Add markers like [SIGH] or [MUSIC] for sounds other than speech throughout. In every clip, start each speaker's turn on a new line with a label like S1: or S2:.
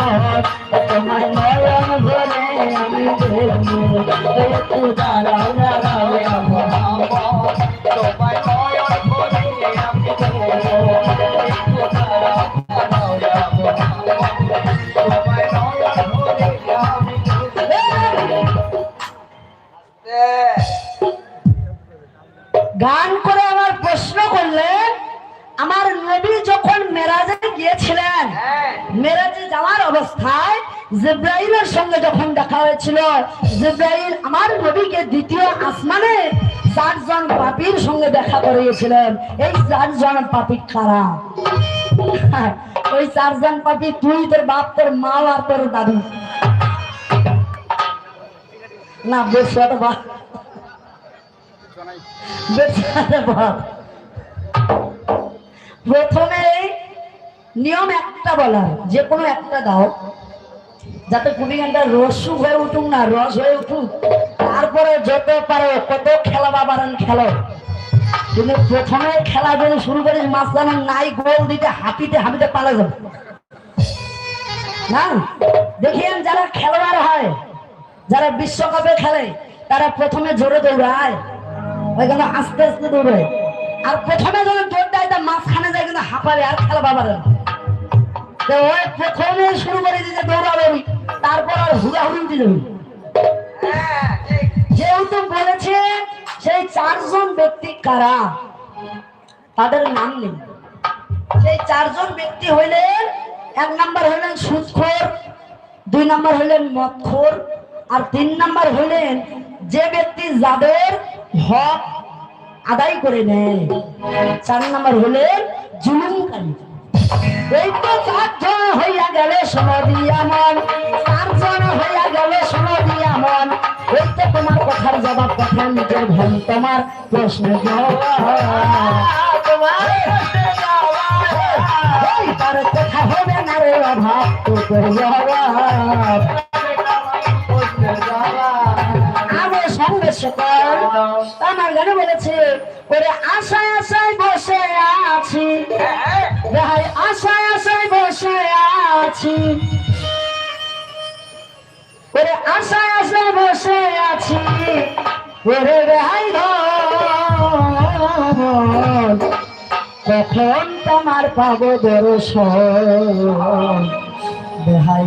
S1: আমার তোমার নয়ন ভরে আমি দেখব আমার নবীকে দ্বিতীয় আসমানে চারজন পাপীর সঙ্গে দেখা করিয়েছিলেন, এই পাপি কারা? [LAUGHS] ওই পাপি তুই, তোর বাপ, তোর মা আর তোর দাদু। না প্রথমে নিয়ম একটা বলার, যে কোনো একটা দাও। যাতে কুড়ি ঘণ্টা রসু হয়ে উঠুক না, রস হয়ে উঠুক, তারপরে যত পারো, কত খেলা বাবারান খেলো। কিন্তু প্রথমে খেলা যদি শুরু করিস, মাঝখানে নাই গোল দিতে, হাঁপিতে হাঁপিতে পালা যাবে। না? দেখিয়েন যারা খেলোয়াড় হয়, যারা বিশ্বকাপে খেলে, তারা প্রথমে জোরে দৌড়ায় ওইখানে আস্তে আস্তে দৌড়ায়। আর প্রথমে যখন দৌড় দেয়, তা মাঝখানে যায় কিন্তু হাঁপাবে, আর খেলা বাবারে ওই প্রথমে শুরু করে দিতে দৌড়াবে তারপর আর উঠে যাবে। যেহেতু বলেছে সেই চারজন ব্যক্তি কারা? তাদের নাম সেই চারজন ব্যক্তি হইলেন এক নাম্বার হইলেন সুদখোর, দুই নাম্বার হইলেন মদখোর, আর তিন নাম্বার হইলেন যে ব্যক্তি যাদের হক আদায় করে নেয়। চার নাম্বার হলেন জুলুমকারী। এই তো চারজন হইয়া গেলে সমাধি আমার চারজন হইয়া গেলে সমাধি আমার এই তো তোমার কথার জবাব কথা নিজের ভাই তোমার প্রশ্ন তার কথা হবে না রে অভাব তো আমার গানে বলেছে, ওরে আশায় আশায় বসে আছি। ভাই, আশায় আশায় বসে আছি। ওরে আশায় আশায় বসে আছি। ওরে ভাই কখন তোমার পাবো দর্শন? ভাই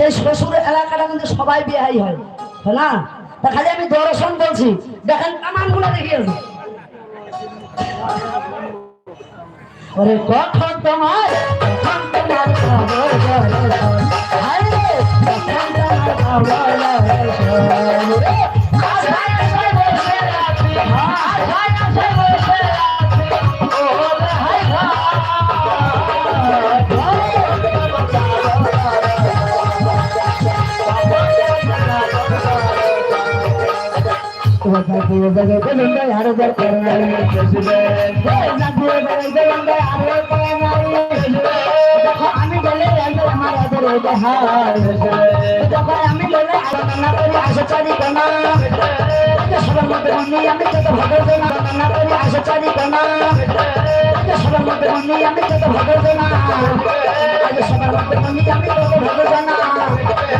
S1: সেই শ্বশুর এলাকাটা কিন্তু সবাই বিয়েই হয় না তা খালি আমি দর্শন বলছি দেখেন কামানগুলো দেখিয়েছি ওরে কখন তোমার কখন তোমার হায় আমি বলে আদর দেহার যখন আমি বলে আলোচনা করি আসে চারি কোনা সবার মধ্যে মনে আমি আলোচনা চারি কোনা সবার মধ্যে মনে আমি আবার এ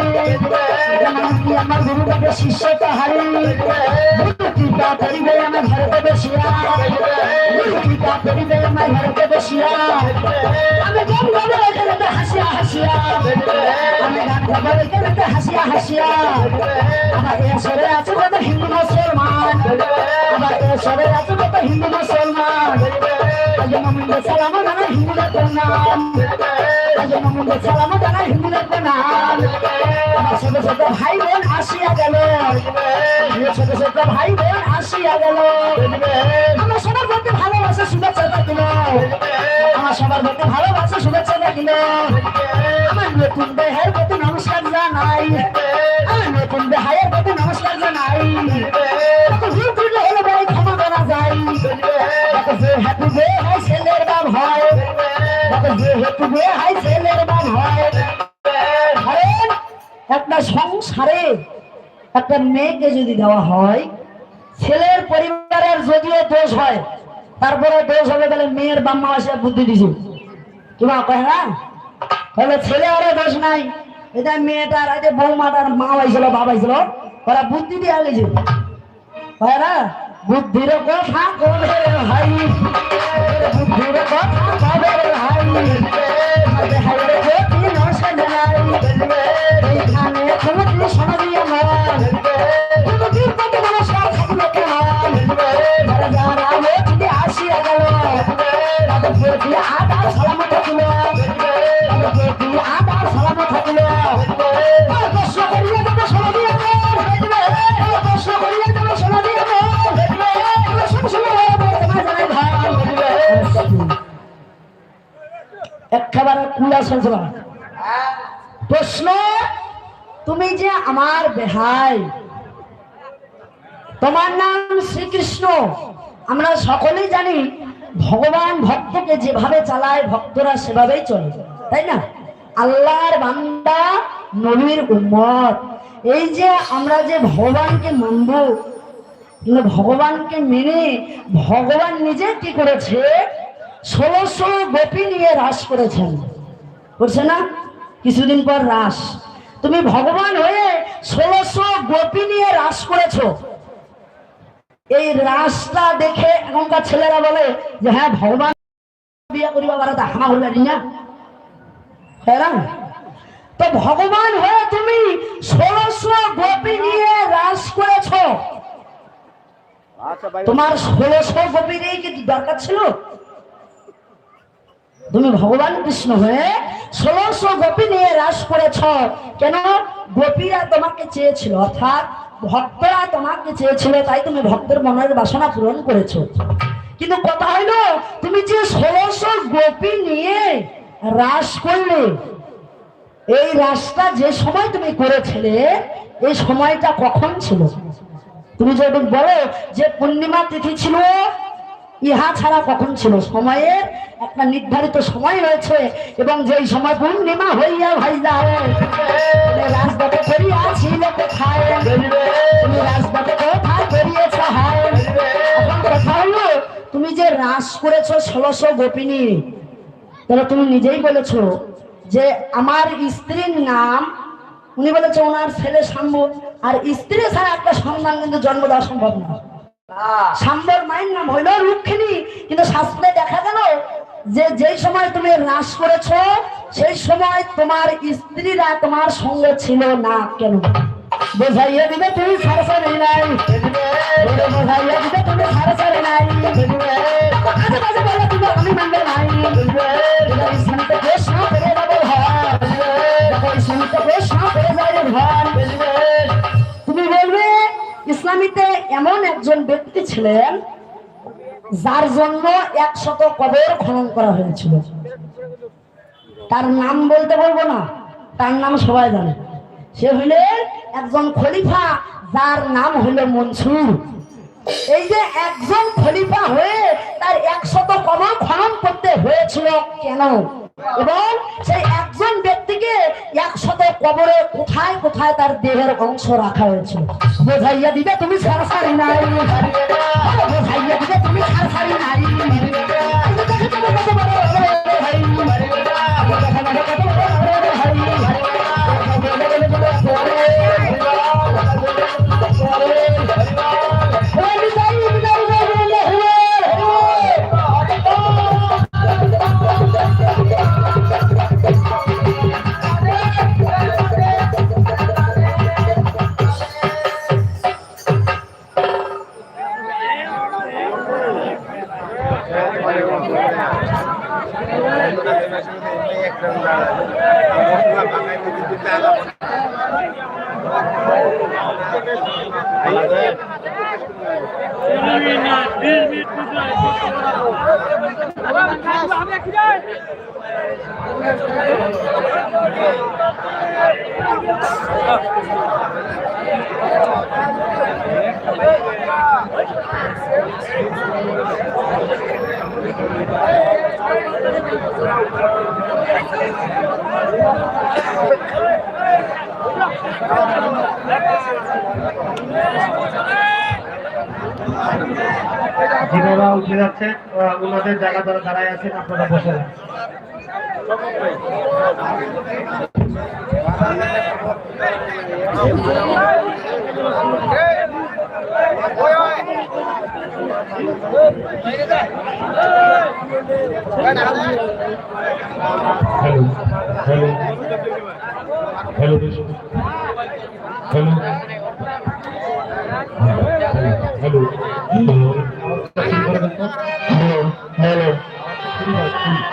S1: আমার গুরু বাবা শিষ্য তাহারে গুরু কৃপা করিবে আমার ঘরে বসিয়া গুরু কৃপা আমার ঘরে বসিয়া আমি গান গাবো এখানে হাসিয়া হাসিয়া। আমি গান গাবো এখানে হাসিয়া হাসিয়া। আমার সরে আছে কত হিন্দু মুসলমান। আমার সরে আছে কত হিন্দু মুসলমান। আজ মামুন্দ সালাম জানা হিন্দুদের নাম মামুন্দ সালাম জানা হিন্দুদের নাম ভাই বোন, আসিয়া গেল। ভাই বোন আসিয়া গেল সবার প্রতি ভালোবাসা শুভেচ্ছা থাকিল। আমার সবার প্রতি ভালোবাসা শুভেচ্ছা থাকিল আমার দেহের প্রতি নমস্কার জানাই আমার নতুন দেহের প্রতি নমস্কার জানাই হলে ভাই ক্ষমা করা যায়। হেতু যে হয় ছেলের বাপ হয় হয় হয় একটা সংসারে একটা মেয়েকে যদি দেওয়া হয়, ছেলের পরিবারের যদিও দোষ হয়, তারপরে দোষ হবে তাহলে মেয়ের বাম্মা আসে বুদ্ধি দিছে। কিবা কয় না তাহলে ছেলে ওরা দোষ নাই। এটা মেয়েটার আজ বৌমাটার মা হয়েছিল, বাবা হয়েছিল, ওরা বুদ্ধি দিয়ে আলিছে। কয় না? বুদ্ধির কথা কবে ভাই বুদ্ধির কথা কবে ভাই এইখানে তোমাকে শোনা দিয়ে যদি আসিয়া গেল। একেবারে কুলা চলছিল প্রশ্ন তুমি যে আমার বেহাই। তোমার নাম শ্রীকৃষ্ণ। আমরা সকলেই জানি, ভগবান ভক্তকে যেভাবে চালায়, ভক্তরা সেভাবেই চলে। তাই না? আল্লাহর বান্দা নবীর উম্মত। এই যে আমরা যে ভগবানকে মানব ভগবানকে মেনে ভগবান নিজে কি করেছে? ষোলোশো গোপী নিয়ে হ্রাস করেছেন। করছে না? কিছুদিন পর হ্রাস তুমি ভগবান হয়ে ষোলোশো গোপী নিয়ে হ্রাস করেছ। এই রাসটা দেখে এখনকার ছেলেরা বলে যে হ্যাঁ ভগবান বিয়ে করিবা বারাতে হামা হল না? হ্যাঁ তো ভগবান হয়ে তুমি ষোলোশো গোপী নিয়ে রাস করেছ।
S2: আচ্ছা
S1: তোমার ষোলোশো গোপী নিয়ে কি দরকার ছিল? তুমি ভগবান কৃষ্ণ হয়ে ষোলোশো গোপী নিয়ে রাস করেছ। কেন? গোপীরা তোমাকে চেয়েছিল, অর্থাৎ ভক্তরা তোমাকে চেয়েছিল, তাই তুমি ভক্তের মনের বাসনা পূরণ করেছ। কিন্তু কথা হইল, তুমি যে ষোলোশো গোপী নিয়ে রাস করলে, এই রাসটা যে সময় তুমি করেছিলে এই সময়টা কখন ছিল? তুমি যদি বলো যে পূর্ণিমা তিথি ছিল ইহা ছাড়া কখন ছিল? সময়ের একটা নির্ধারিত সময় রয়েছে এবং যেই সময় পূর্ণিমা হইয়া ভাই তুমি রাজপথে রাজপথে তুমি যে রাস করেছ ষোলোশো গোপিনী, তাহলে তুমি নিজেই বলেছ যে আমার স্ত্রীর নাম, উনি বলেছে ওনার ছেলে শাম্ব আর স্ত্রী ছাড়া একটা সন্তান কিন্তু জন্ম দেওয়া সম্ভব না। শাম্বর মায়ের নাম হইল রুক্মিণী। কিন্তু শাস্ত্রে দেখা গেল যে যেই সময় তুমি হ্রাস করেছ, সেই সময় তোমার স্ত্রীরা তোমার সঙ্গে ছিল না কেন? বোঝাইয়া দিবে তুমি সারা সারি নাই। বোঝাইয়া দিবে তুমি সারা সারি নাই। আজে বাজে বলে তুমি, আমি মানবে ইসলামীতে প্রশ্ন করে যাব ঘর ঘর তুমি বলবে ইসলামীতে এমন একজন ব্যক্তি ছিলেন যার জন্য একশত কবর খনন করা হয়েছিল। তার নাম বলতে বলব না, তার নাম সবাই জানে। সে হইলেন একজন খলিফা, যার নাম হলো মনসুর। এই যে একজন খলিফা হয়ে তার একশত কবর খনন করতে হয়েছিল কেন? এবং সেই একজন ব্যক্তিকে একসাথে কবরে কোথায় কোথায় তার দেহের অংশ রাখা হয়েছে। বোঝাইয়া দিবে, তুমি সারসারি নাই বোঝাইয়া দিবে, তুমি সারসারি নাই Let's go.
S3: যিনারা উঠে যাচ্ছেন আহ, ওনাদের জায়গা যারা দাঁড়ায় আছেন আপনারা বসে hello hello hello hello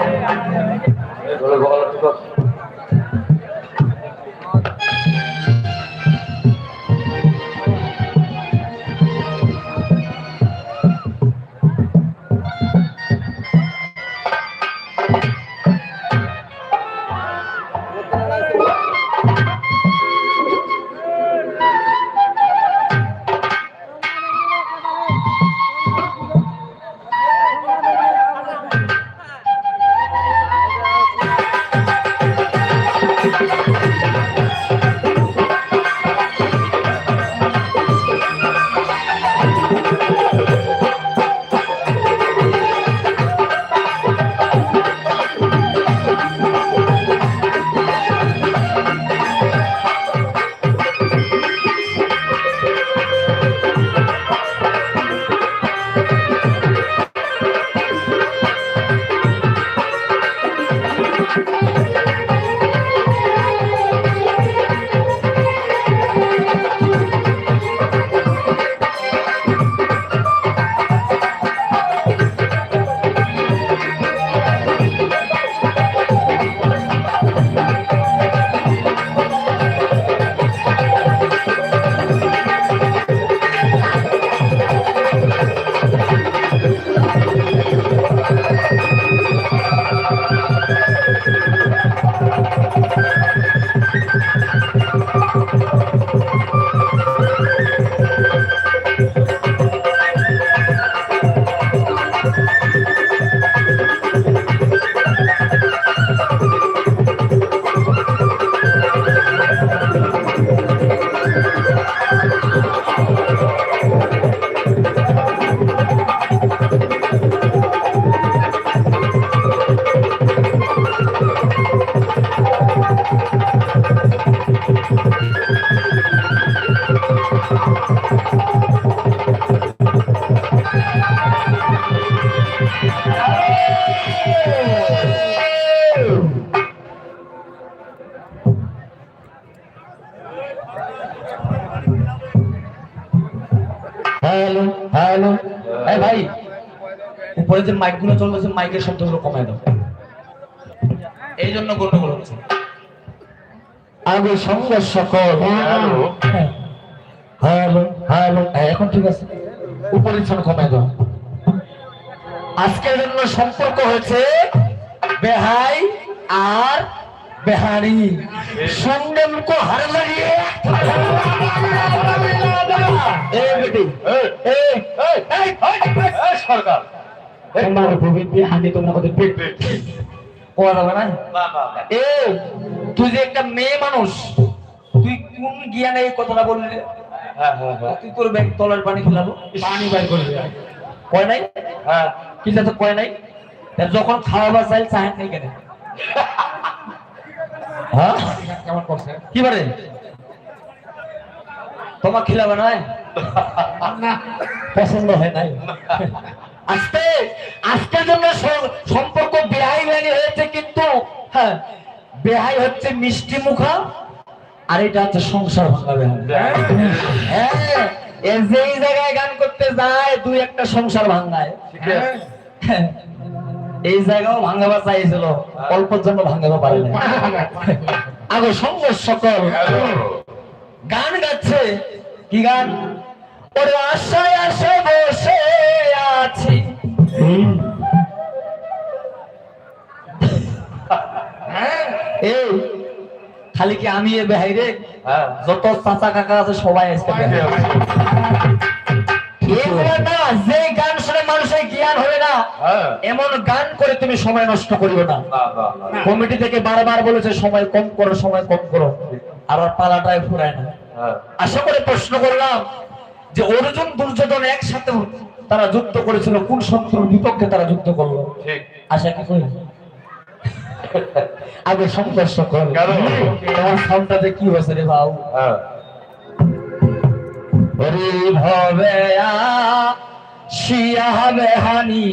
S4: delegado. উপরে যে মাইকগুলো চলতেছে মাইকের শব্দগুলো কমায় দাও এই জন্য গন্ডগোল হচ্ছে আগে
S2: হ্যালো।
S4: হ্যালো হ্যালো হ্যাঁ, এখন ঠিক আছে উপরে জন কমায় দাও আজকের জন্য সম্পর্ক হয়েছে বেহাই আর বেহারি সঙ্গে মুখো হার লাগিয়ে এই বেটি
S2: এই,
S4: এই
S2: এই, এই, এই, এই, সরকার
S4: তোমার দিয়ে হানি তোমরা কত। কোয়া যাবে না। এ তুই যে একটা মেয়ে মানুষ তুই কোন জ্ঞানে এই কথাটা বললি?
S2: হ্যাঁ, হ্যাঁ, হ্যাঁ।
S4: তুই তোর ব্যাগ তলার পানি খেলাবো
S3: পানি বাই করে
S4: কয় নাই?
S2: হ্যাঁ।
S4: কি যাতে কয় নাই? যখন খাওয়াবা চাই চায় নাই কেন? হ্যাঁ? কি বারে? তোমার খিলাবে নয়?
S3: না।
S4: পছন্দ হয় নাই? [LAUGHS] আজকে আজকের জন্য সম্পর্ক বেহাই বেহাই হয়েছে কিন্তু হ্যাঁ বেহাই হচ্ছে মিষ্টি মুখা আর এটা হচ্ছে সংসার ভাঙা হ্যাঁ যেই জায়গায় গান করতে যায় দুই একটা সংসার ভাঙায়। হ্যাঁ, এই জায়গাও ভাঙাবা চাইছিল অল্পর জন্য ভাঙাবা পারে না আগে সংঘর্ষ সকল। গান গাচ্ছে কি গান? ওরে আশায় আশায় বসে আছি এই খালি কি আমি এ বেহাই রে
S2: হ্যাঁ।
S4: যত চাচা কাকা আছে সবাই না যে গান শুনে মানুষের জ্ঞান হবে না
S2: হ্যাঁ।
S4: এমন গান করে তুমি সময় নষ্ট করিও না। কমিটি থেকে বারবার বলেছে সময় কম করো সময় কম করো আর ওর পালাটাই ফুরায় না
S2: হ্যাঁ।
S4: আশা করে প্রশ্ন করলাম যে অর্জুন দুর্যোধন একসাথে তারা যুদ্ধ করেছিল কোন শত্রুর বিপক্ষে তারা যুদ্ধ করল আশা কি করি আগে সংঘর্ষ কর? তোমার সাউন্ডটাতে কি হয়েছে রে বাবু
S2: হ্যাঁ।
S4: হরি ভবে শিয়া বেহানি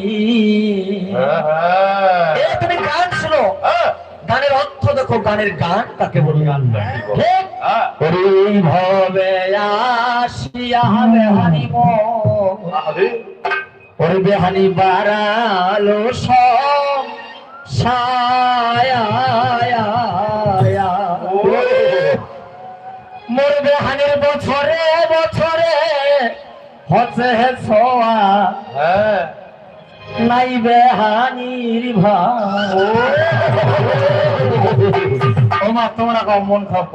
S2: হ্যাঁ, হ্যাঁ।
S4: তুমি গান শুনো
S2: হ্যাঁ।
S4: গানের অর্থ দেখো গানের গান কাকে বলি গান? ঠিক
S2: হ্যাঁ।
S4: হরি ভবে আসিয়া বেহানি বাড়ালো সব সায়া। মোর বেহানির বছরে বছরে হচ্ছে হে ছোয়া
S2: হ্যাঁ।
S4: নাই বেহানির তোমরা কম মন খারাপ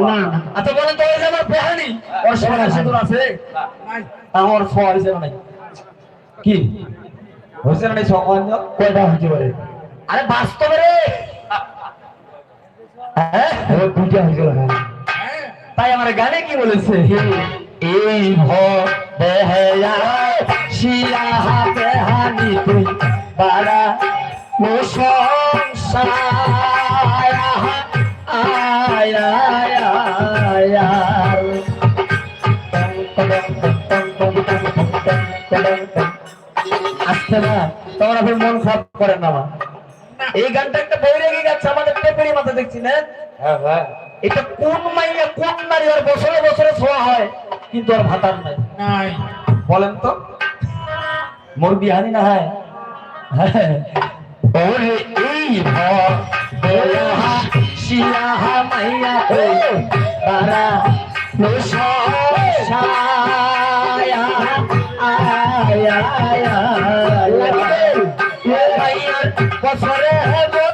S4: না। আচ্ছা বলেন তো ওই আমার বেহানি ওর সঙ্গে আছে?
S2: না।
S3: নাই।
S4: আমার ছোয়া হয়েছে নাই? কি? হয়েছে না নাই কয়টা? কয়টা হয়েছে আরে বাস্তবে রে! হ্যাঁ? দুইটা
S3: হ্যাঁ
S4: তাই আমার গানে কি বলেছে? এই ভয়া শিয়া হানি তুই বারা না তোমার আপনি মন খারাপ করেন না এই গানটা একটা বই রেখে গেছে আমাদের টেপেরি মাথা দেখছি না?
S2: হ্যাঁ, হ্যাঁ।
S4: এটা কোন মাইয়া কোন নারী আর বছরে বছরে ছোঁয়া হয় কিন্তু আর ভাতার নাই।
S3: নাই।
S4: বলেন তো। মোর বিহানি না হয়? হ্যাঁ। ওরে এই ভয়া শিলাহা মাইয়া তো তারা নো সংসায়া আয়া আয়া। বছরে বছরে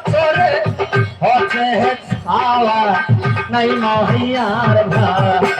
S4: নাই মহিয়ার ভার